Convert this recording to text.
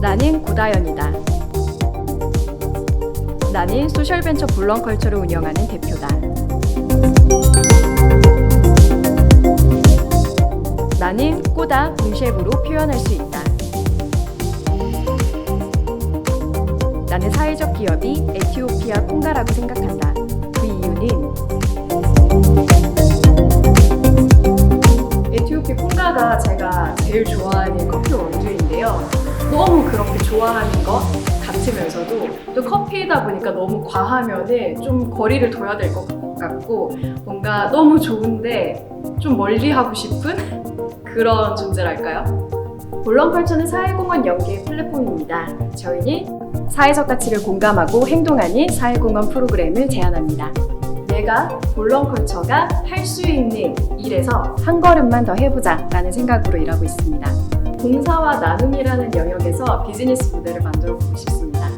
나는 고다연이다. 나는 소셜벤처 블런컬처를 운영하는 대표다. 나는 꼬다 문셰브로 표현할 수 있다. 나는 사회적 기업이 에티오피아 콩가라고 생각한다. 그 이유는 에티오피 콩가가 제가 제일 좋아하는 커피 원두인데요. 너무 그렇게 좋아하는 것 같으면서도 또 커피다 보니까 너무 과하면은 좀 거리를 둬야 될 것 같고 뭔가 너무 좋은데 좀 멀리 하고 싶은 그런 존재랄까요? 볼런컬처는 사회공헌 연계 플랫폼입니다. 저희는 사회적 가치를 공감하고 행동하는 사회공헌 프로그램을 제안합니다. 내가 볼런컬처가 할 수 있는 일에서 한 걸음만 더 해보자 라는 생각으로 일하고 있습니다. 봉사와 나눔이라는 영역에서 비즈니스 모델을 만들어 보고 싶습니다.